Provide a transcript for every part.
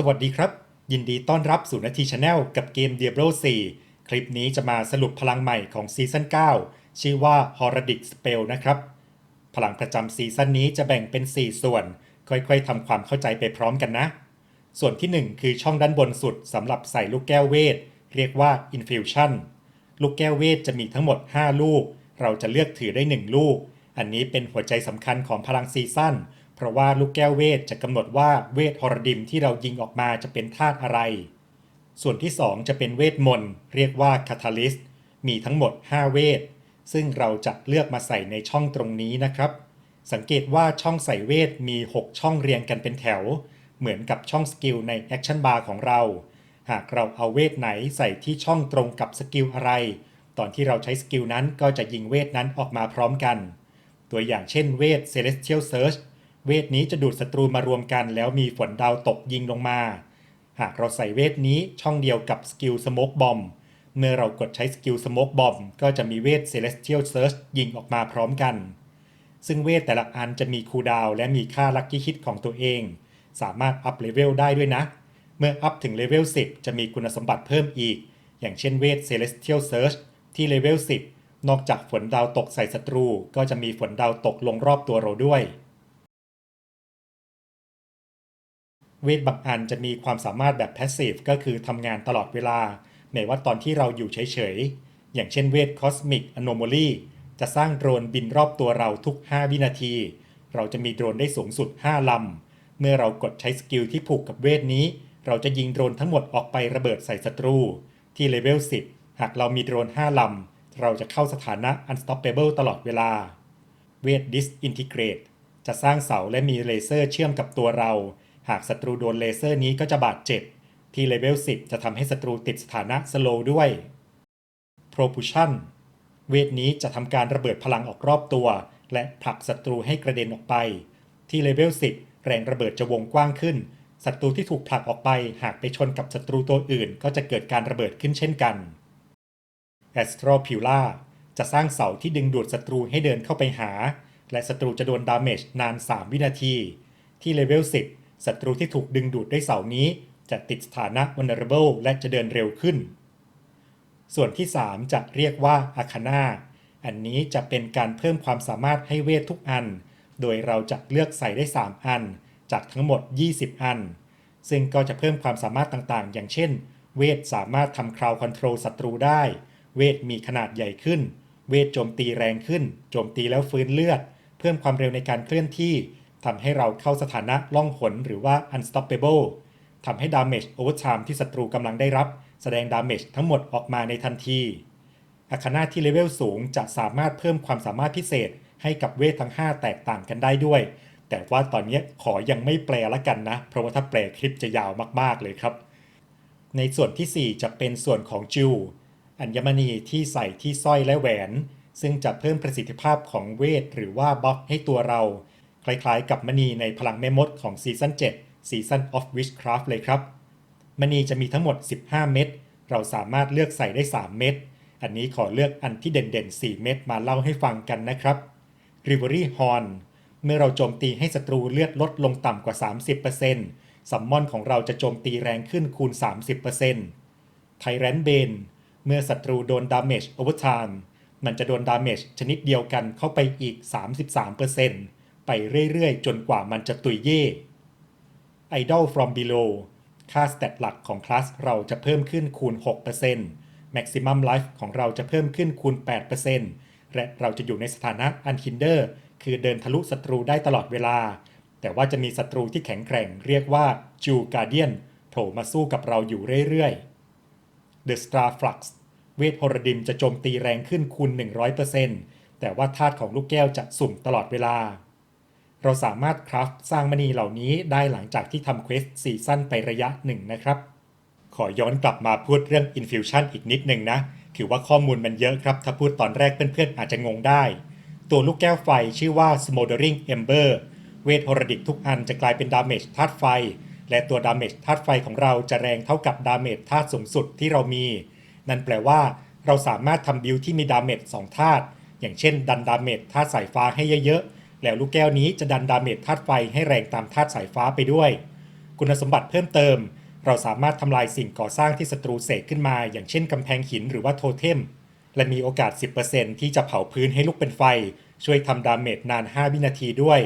สวัสดีครับ ยินดีต้อนรับสู่นาทีชาแนลกับเกม Diablo 4 คลิปนี้จะมาสรุปพลังใหม่ของซีซั่น9 ชื่อว่า Horadic Spell นะครับ พลังประจำซีซั่นนี้จะแบ่งเป็น 4 ส่วน ค่อยๆทำความเข้าใจไปพร้อมกันนะ ส่วนที่ 1 คือช่องด้านบนสุดสำหรับใส่ลูกแก้วเวท เรียกว่า Infusion ลูกแก้วเวทจะมีทั้งหมด 5 ลูก เราจะเลือกถือได้ 1 ลูก อันนี้เป็นหัวใจสำคัญของพลังซีซั่นเพราะว่าลูกแก้วเวทจะกำหนดว่าเวทฮอรดิมที่เรายิงออกมาจะเป็นธาตุอะไร ส่วนที่ 2 จะเป็นเวทมนต์เรียกว่าคาทาลิสมีทั้งหมด 5 เวท ซึ่งเราจะเลือกมาใส่ในช่องตรงนี้นะครับ สังเกตว่าช่องใส่เวทมี 6 ช่องเรียงกันเป็นแถว เหมือนกับช่องสกิลในแอคชั่นบาร์ของเรา หากเราเอาเวทไหนใส่ที่ช่องตรงกับสกิลอะไร ตอนที่เราใช้สกิลนั้นก็จะยิงเวทนั้นออกมาพร้อมกัน ตัวอย่างเช่นเวท Celestial Search เวทนี้จะดูดศัตรูมารวมกัน แล้วมีฝนดาวตกยิงลงมา หากเราใส่เวทนี้ช่องเดียวกับสกิล Smoke Bomb เมื่อเรากดใช้สกิล Smoke Bomb ก็จะมีเวท Celestial Search ยิงออกมาพร้อมกัน ซึ่งเวทแต่ละอันจะมีคูดาวและมีค่าลัคกี้ฮิตของตัวเอง สามารถอัพเลเวลได้ด้วยนะ เมื่ออัพถึงเลเวล10 จะมีคุณสมบัติเพิ่มอีก อย่างเช่นเวท Celestial Search ที่เลเวล10 นอกจากฝนดาวตกใส่ศัตรู ก็จะมีฝนดาวตกลงรอบตัวเราด้วย เวทบางอันจะมีความสามารถแบบ Passive ก็คือทำงานตลอดเวลาไม่ว่าตอนที่เราอยู่เฉยๆ อย่างเช่นเวท Cosmic Anomaly จะสร้างโดรนบินรอบตัวเราทุก 5 วินาที เราจะมีโดรนได้สูงสุด 5 ลำ เมื่อเรากดใช้สกิลที่ผูกกับเวทนี้ เราจะยิงโดรนทั้งหมดออกไประเบิดใส่ศัตรู ที่เลเวล 10 หากเรามีโดรน 5 ลำ เราจะเข้าสถานะ Unstoppable ตลอดเวลา เวท Disintegrate จะสร้างเสาและมีเลเซอร์เชื่อมกับตัวเรา หากศัตรูโดนเลเซอร์นี้ก็จะบาดเจ็บ ที่เลเวล 10 จะทำให้ศัตรูติดสถานะ Slow ด้วย Propulsion เวทนี้จะทำการระเบิดพลังออกรอบตัว และผลักศัตรูให้กระเด็นออกไป ที่เลเวล 10 แรงระเบิดจะวงกว้างขึ้น ศัตรูที่ถูกผลักออกไป หากไปชนกับศัตรูตัวอื่น ก็จะเกิดการระเบิดขึ้นเช่นกัน Astral p i l a จะสร้างเสาที่ดึงดูดศัตรูให้เดินเข้าไปหา และศัตรูจะโดนดาเมจนาน 3 วินาที ที่เลเวล 10 ศัตรูที่ถูกดึงดูดด้วยเสานี้ จะติดสถานะ vulnerable และจะเดินเร็วขึ้น ส่วนที่ 3 จะเรียกว่าอาคานาอันนี้จะเป็นการเพิ่มความสามารถให้เวททุกอัน โดยเราจะเลือกใส่ได้ 3 อัน จากทั้งหมด 20 อัน ซึ่งก็จะเพิ่มความสามารถต่างๆ อย่างเช่น เวทสามารถทำคราวคอนโทรลศัตรูได้ เวทมีขนาดใหญ่ขึ้น เวทโจมตีแรงขึ้น โจมตีแล้วฟื้นเลือด เพิ่มความเร็วในการเคลื่อนที่ ทำให้เราเข้าสถานะล่องหนหรือว่า unstoppable ทำให้ damage overtime ที่ศัตรูกำลังได้รับ แสดง damage ทั้งหมดออกมาในทันที อาคานาที่เลเวลสูงจะสามารถเพิ่มความสามารถพิเศษให้กับเวททั้ง 5 แตกต่างกันได้ด้วย แต่ว่าตอนนี้ขอยังไม่แปลละกันนะ เพราะว่าถ้าแปลคลิปจะยาวมากๆเลยครับ ในส่วนที่ 4 จะเป็นส่วนของจิวอัญมณีที่ใส่ที่สร้อยและแหวน ซึ่งจะเพิ่มประสิทธิภาพของเวทหรือว่าบล็อกให้ตัวเรา คล้ายๆ กับมณีในพลังแม่มดของซีซั่น7 Season of Witchcraft เลยครับ มณีจะมีทั้งหมด 15 เม็ด เราสามารถเลือกใส่ได้ 3 เม็ด อันนี้ขอเลือกอันที่เด่นๆ 4 เม็ดมาเล่าให้ฟังกันนะครับ Rivalry Horn เมื่อเราโจมตีให้ศัตรูเลือดลดลงต่ำกว่า 30%ซัมมอนของเราจะโจมตีแรงขึ้นคูณ 30% Tyrant Bane เมื่อศัตรูโดน Damage Overtime มันจะโดน Damage ชนิดเดียวกันเข้าไปอีก 33% ไปเรื่อยๆ จนกว่ามันจะตุยเย่ Idol from Below ค่าสเตตหลักของคลาสเราจะเพิ่มขึ้นคูณ 6% Maximum Life ของเราจะเพิ่มขึ้นคูณ 8%และเราจะอยู่ในสถานะ Unhinder คือเดินทะลุศัตรูได้ตลอดเวลา แต่ว่าจะมีศัตรูที่แข็งแกร่งเรียกว่าจูการเดียนโผล่มาสู้กับเราอยู่เรื่อยๆ The Star Flux เวทโฮรดิมจะโจมตีแรงขึ้นคูณ 100%แต่ว่าธาตุของลูกแก้วจะสุ่มตลอดเวลา เราสามารถคราฟสร้างมณีเหล่านี้ได้หลังจากที่ทำเควสซีซั่นไประยะหนึ่งนะครับ ขอย้อนกลับมาพูดเรื่อง Infusion อีกนิดหนึ่งนะ ถือว่าข้อมูลมันเยอะครับ ถ้าพูดตอนแรกเพื่อนๆอาจจะงงได้ ตัวลูกแก้วไฟชื่อว่า Smoldering Ember เวทโฮรดิกทุกอันจะกลายเป็นดาเมจธาตุไฟ และตัวดาเมจธาตุไฟของเราจะแรงเท่ากับดาเมจธาตุสูงสุดที่เรามี นั่นแปลว่าเราสามารถทำบิลที่มีดาเมจ2ธาตุอย่างเช่น ดันดาเมจธาตุสายฟ้าให้เยอะๆ แล้วลูกแก้วนี้จะดันดาเมจธาตุไฟให้แรงตามธาตุสายฟ้าไปด้วย คุณสมบัติเพิ่มเติม เราสามารถทำลายสิ่งก่อสร้างที่ศัตรูเสกขึ้นมา อย่างเช่นกำแพงหินหรือว่าโทเทม และมีโอกาส 10%ที่จะเผาพื้นให้ลุกเป็นไฟ ช่วยทำดาเมจนาน 5 วินาทีด้วย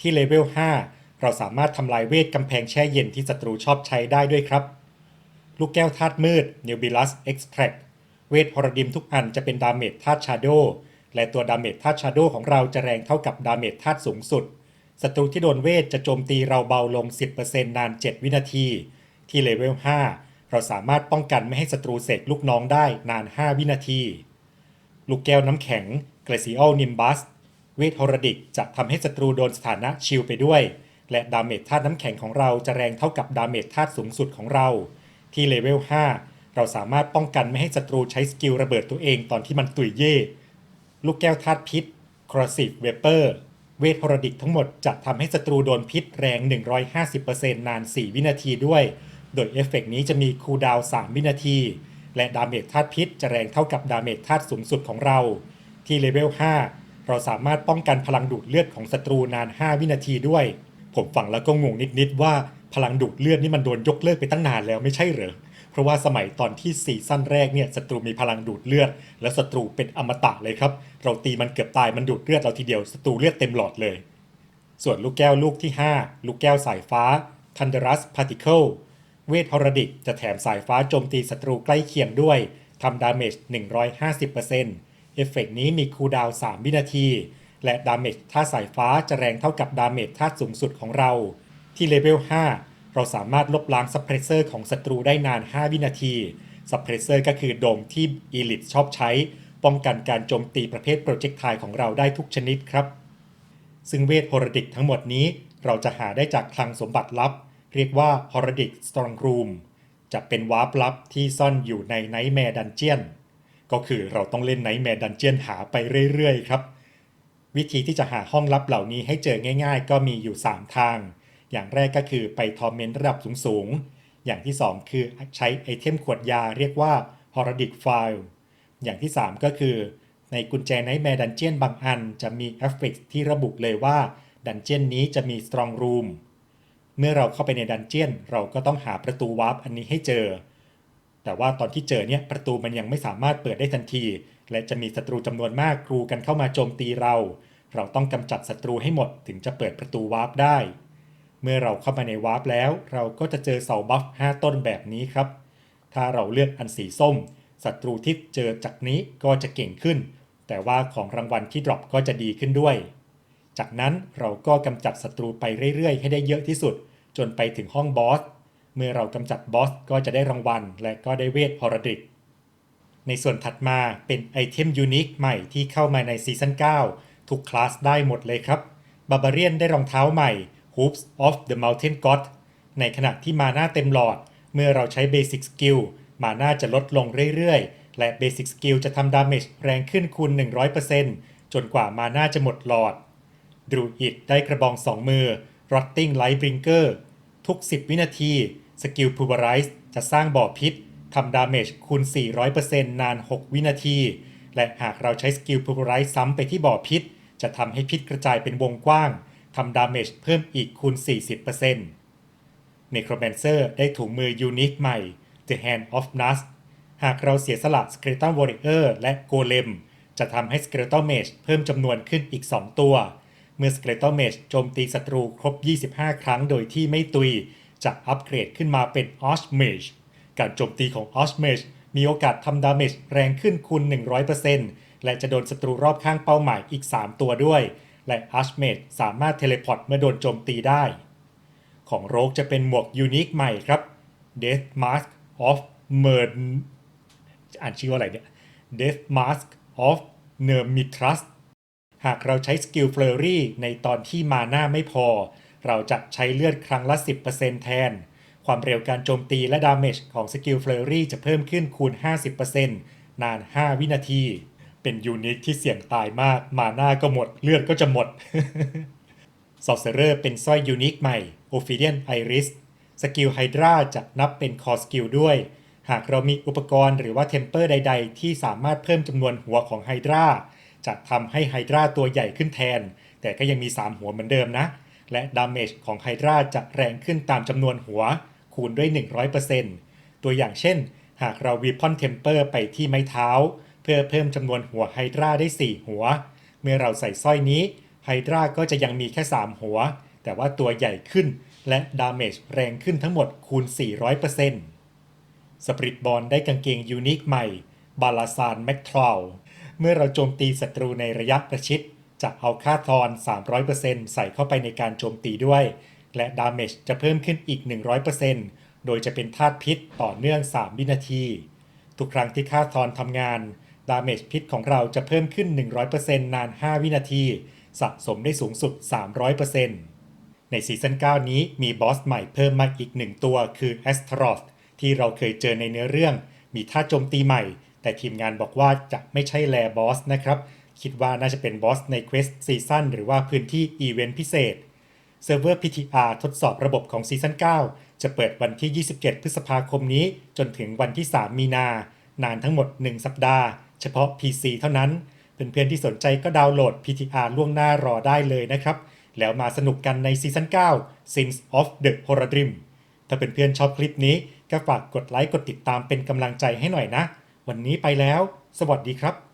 ที่เลเวล 5 เราสามารถทำลายเวทกำแพงแช่เย็นที่ศัตรูชอบใช้ได้ด้วยครับ ลูกแก้วธาตุมืด Nubilus Extract เวทฮอรดิมทุกอันจะเป็นดาเมจธาตุชาโด และตัวดาเมจธาตุชาโดของเราจะแรงเท่ากับดาเมจธาตุสูงสุด ศัตรูที่โดนเวทจะโจมตีเราเบาลง 10%นาน 7 วินาที ที่เลเวล 5 เราสามารถป้องกันไม่ให้ศัตรูเสกลูกน้องได้นาน 5 วินาที ลูกแก้วน้ำแข็ง Glacial Nimbus เวทฮอรดิกจะทำให้ศัตรูโดนสถานะชิลไปด้วย และดาเมจธาตุน้ำแข็งของเราจะแรงเท่ากับดาเมจธาตุสูงสุดของเรา ที่เลเวล 5 เราสามารถป้องกันไม่ให้ศัตรูใช้สกิลระเบิดตัวเองตอนที่มันตุยเย่ ลูกแก้วธาตุพิษ Corrosive Vapor เวทฮอรดิกทั้งหมดจะทำให้ศัตรูโดนพิษแรง 150%นาน 4 วินาทีด้วย โดยเอฟเฟกต์นี้จะมีคูลดาวน์3วินาที และดาเมจธาตุพิษจะแรงเท่ากับดาเมจธาตุสูงสุดของเรา ที่เลเวล 5 เราสามารถป้องกันพลังดูดเลือดของศัตรูนาน 5 วินาทีด้วย ผมฟังแล้วก็งงนิดๆว่าพลังดูดเลือดนี่มันโดนยกเลิกไปตั้งนานแล้วไม่ใช่เหรอ เพราะว่าสมัยตอนที่ซีซั่นแรกเนี่ยศัตรูมีพลังดูดเลือด และศัตรูเป็นอมตะเลยครับ เราตีมันเกือบตายมันดูดเลือดเราทีเดียวศัตรูเลือดเต็มหลอดเลย ส่วนลูกแก้วลูกที่ 5 ลูกแก้วสายฟ้า Thunderous Particle เวทฮอรดิกจะแถมสายฟ้าโจมตีศัตรูใกล้เคียงด้วยทำดาเมจ 150%เอฟเฟกต์นี้มีคูลดาวน์ 3 วินาที และดาเมจท่าสายฟ้าจะแรงเท่ากับดาเมจท่าสูงสุดของเรา ที่เลเวล 5 เราสามารถลบล้างซัพเพรสเซอร์ของศัตรูได้นาน 5 วินาทีซัพเพรสเซอร์ก็คือโดมที่อีลิทชอบใช้ ป้องกันการโจมตีประเภทโปรเจกต์ไทของเราได้ทุกชนิดครับ ซึ่งเวทฮอรดิกทั้งหมดนี้เราจะหาได้จากคลังสมบัติลับ เรียกว่า Horadic Strong Room จะเป็นวาร์ปลับที่ซ่อนอยู่ใน Nightmare Dungeon ก็คือเราต้องเล่น Nightmare Dungeon หาไปเรื่อยๆครับ วิธีที่จะหาห้องลับเหล่านี้ให้เจอง่าย ๆ ก็มีอยู่ 3 ทาง อย่างแรกก็คือไปทอร์เมนต์ระดับสูงๆ อย่างที่ 2 คือใช้ไอเทมขวดยาเรียกว่า Horadic File อย่างที่ 3 ก็คือในกุญแจไนท์แมร์ดันเจียนบางอันจะมีเอฟเฟกที่ระบุเลยว่าดันเจียนนี้จะมี Strong Room เมื่อเราเข้าไปในดันเจียนเราก็ต้องหาประตูวาร์ปอันนี้ให้เจอ แต่ว่าตอนที่เจอเนี่ยประตูมันยังไม่สามารถเปิดได้ทันที และจะมีศัตรูจำนวนมากกรูกันเข้ามาโจมตีเรา เราต้องกำจัดศัตรูให้หมดถึงจะเปิดประตูวาร์ปได้ เมื่อเราเข้ามาในวาร์ปแล้ว เราก็จะเจอเสาบัฟ5 ต้นแบบนี้ครับ ถ้าเราเลือกอันสีส้มศัตรูที่เจอจากนี้ก็จะเก่งขึ้น แต่ว่าของรางวัลที่ดรอปก็จะดีขึ้นด้วย จากนั้นเราก็กำจัดศัตรูไปเรื่อยๆ ให้ได้เยอะที่สุด จนไปถึงห้องบอส เมื่อเรากำจัดบอสก็จะได้รางวัล และก็ได้เวทฮอรดิกในส่วนถัดมาเป็นไอเทมยูนิคใหม่ที่เข้ามาในซีซั่น9 ทุกคลาสได้หมดเลยครับบาบาเรียนได้รองเท้าใหม่ Hoops of the Mountain God ในขณะที่มาหน้าเต็มหลอด เมื่อเราใช้เบสิ c สกิลมาหน้าจะลดลงเรื่อยๆ และเบสิ c สกิลจะทำดาเมจแรงขึ้นคูณ 100%จนกว่ามาหน้าจะหมดหลอดดรูอิดได้กระบอง2มือ Rotting Light Bringer ทุก 10 วินาทีสกิล Pulverize จะสร้างบ่อพิษทำดาเมจคูณ 400%นาน 6 วินาที และหากเราใช้สกิล Pulverize ซ้ำไปที่บ่อพิษ จะทำให้พิษกระจายเป็นวงกว้าง ทำดาเมจเพิ่มอีกคูณ 40% Necromancer ได้ถุงมือยูนิคใหม่ The Hand of Nus หากเราเสียสละ Skeleton Warrior และ Golem จะทำให้ Skeleton Mage เพิ่มจำนวนขึ้นอีก 2 ตัว เมื่อ Skeleton Mage โจมตีศัตรูครบ 25 ครั้งโดยที่ไม่ตุย จะอัปเกรดขึ้นมาเป็น Archmage การโจมตีของ Archmage มีโอกาสทำดาเมจแรงขึ้นคูณ 100%และจะโดนศัตรูรอบข้างเป้าหมายอีก 3 ตัวด้วย และ Archmage สามารถเทเลพอร์ตเมื่อโดนโจมตีได้ ของโรกจะเป็นหมวกยูนิคใหม่ครับ Death Mask of Mer อ่านชื่อว่าอะไรเนี่ย Death Mask of Nermitrus หากเราใช้สกิลเฟลอรี่ในตอนที่มาหน้าไม่พอ เราจะใช้เลือดครั้งละ 10%แทน ความเร็วการโจมตีและดาเมจของสกิลเฟลอรี่จะเพิ่มขึ้นคูณ 50%นาน 5 วินาที เป็นยูนิคที่เสี่ยงตายมาก มาหน้าก็หมด เลือดก็จะหมด s o r c e r e r เป็นสร้อยยูนิคใหม่ Ophidian Iris สกิลไฮดราจะนับเป็นคอสกิลด้วย หากเรามีอุปกรณ์หรือว่าเทมเปอร์ใด ๆ ที่สามารถเพิ่มจำนวนหัวของไฮดราจะทำให้ไฮดราตัวใหญ่ขึ้นแทน แต่ก็ยังมี 3 หัวเหมือนเดิมนะ และดาเมจของไฮดราจะแรงขึ้นตามจำนวนหัว คูณด้วย 100%ตัวอย่างเช่น หากเราวีพอนเทมเปอร์ไปที่ไม้เท้า เพื่อเพิ่มจำนวนหัวไฮดราได้ 4 หัว เมื่อเราใส่สร้อยนี้ไฮดราก็จะยังมีแค่ 3 หัว แต่ว่าตัวใหญ่ขึ้นและดาเมจแรงขึ้นทั้งหมดคูณ 400%สปริตบอลได้กางเกงยูนิคใหม่ บาลาซานแมกทราวเมื่อเราโจมตีศัตรูในระยะประชิดจะเอาค่าทอน 300%ใส่เข้าไปในการโจมตีด้วย และดาเมจจะเพิ่มขึ้นอีก 100%โดยจะเป็นธาตุพิษต่อเนื่อง 3 วินาที ทุกครั้งที่ค่าทอนทำงาน ดาเมจพิษของเราจะเพิ่มขึ้น 100%นาน 5 วินาที สะสมได้สูงสุด 300%ในซีซั่น9 นี้มีบอสใหม่เพิ่มมาอีกหนึ่งตัวคือแอสทรอ t ที่เราเคยเจอในเนื้อเรื่อง มีท่าโจมตีใหม่ แต่ทีมงานบอกว่าจะไม่ใช่แลบอสนะครับ คิดว่าน่าจะเป็นบอสในเควสซีซั่นหรือว่าพื้นที่อีเวนต์พิเศษเซิร์ฟเวอร์ PTR ทดสอบระบบของซีซั่น9 จะเปิดวันที่ 27 พฤษภาคมนี้จนถึงวันที่ 3 มีนา นานทั้งหมด 1 สัปดาห์ เฉพาะ PC เท่านั้น เพื่อนๆที่สนใจก็ดาวน์โหลด PTR ล่วงหน้ารอได้เลยนะครับ แล้วมาสนุกกันในซีซั่น9 Sins of the h o r a d r i m ถ้าเป็นเพื่อนๆชอบคลิปนี้ก็ฝากกดไลค์กดติดตามเป็นกำลังใจให้หน่อยนะ วันนี้ไปแล้ว สวัสดีครับ